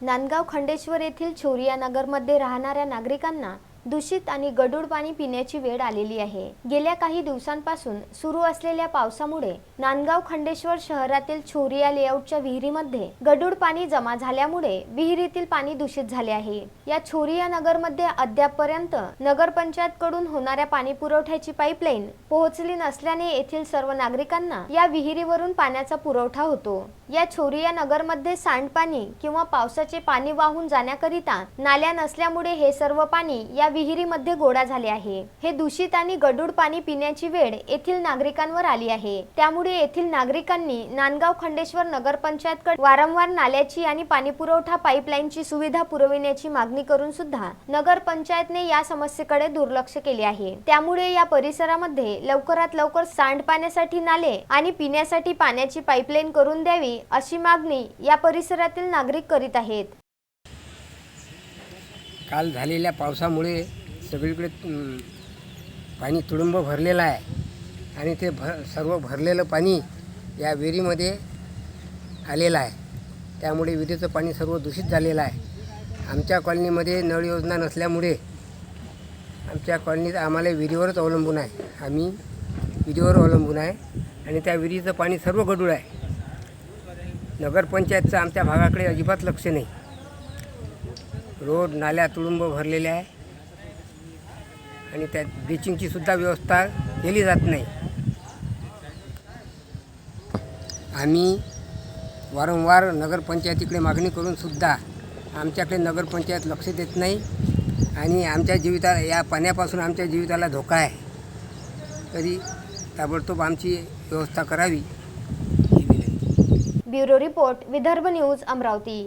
नांदगाव खंडेश्वर येथील छोरिया नगरमध्ये राहणाऱ्या नागरिकांना दूषित आणि गडूळ पाणी पिण्याची वेळ आलेली आहे. गेल्या काही दिवसांपासून सुरू असलेल्या पावसामुळे नांदगाव खंडेश्वर शहरातील छोरिया लेआउटच्या विहिरीमध्ये गडूळ पाणी जमा झाल्यामुळे विहिरीतील पाणी दूषित झाले आहे. या छोरिया नगरमध्ये अद्यापपर्यंत नगरपंचायत कडून होणाऱ्या पाणी पुरवठ्याची पाईपलाईन पोहोचली नसल्याने येथील सर्व नागरिकांना या विहिरीवरून पाण्याचा पुरवठा होतो. या छोरिया नगरमध्ये सांडपाणी किंवा पावसाचे पाणी वाहून जाण्याकरिता नाल्या नसल्यामुळे हे सर्व पाणी या विहिरीमध्ये गोळा झाले आहे. हे दूषित आणि गडूळ पाणी पिण्याची वेळ येथील नागरिकांवर आली आहे. त्यामुळे येथील नागरिकांनी नांदगाव खंडेश्वर नगरपंचायतकडे वारंवार नाल्याची आणि पाणी पुरवठा पाईपलाईनची सुविधा पुरविण्याची मागणी करून सुद्धा नगरपंचायतने या समस्येकडे दुर्लक्ष केले आहे. त्यामुळे या परिसरामध्ये लवकरात लवकर सांडपाण्यासाठी नाले आणि पिण्यासाठी पाण्याची पाईपलाईन करून द्यावी अशी मागणी या परिसरातील नागरिक करीत आहेत. काल झालेल्या पावसामुळे सगळीकडे पाणी तुडुंब भरलेलं आहे. आणि ते भर सर्व भरलेलं पाणी या विहिरीमध्ये आलेलं आहे. त्यामुळे विहिरीचं पाणी सर्व दूषित झालेलं आहे. आमच्या कॉलनीमध्ये नळ योजना नसल्यामुळे आमच्या कॉलनीत आम्हाला विहिरीवरच अवलंबून आहे. आम्ही विहिरीवर अवलंबून आहे आणि त्या विहिरीचं पाणी सर्व गडूळ आहे. नगरपंचायतचं आमच्या भागाकडे अजिबात लक्ष नाही. रोड नाल्या तुडुंब भरलेले आहे. आणि त्यात ब्लिचिंगची सुद्धा व्यवस्था केली जात नाही. आम्ही वारंवार नगरपंचायतीकडे मागणी करून सुद्धा आमच्याकडे नगरपंचायत लक्ष देत नाही आणि आमच्या जीविताला या पाण्यापासून आमच्या जीविताला धोका आहे. तरी ताबडतोब आमची व्यवस्था करावी. Bureau report Vidarbha news Amravati.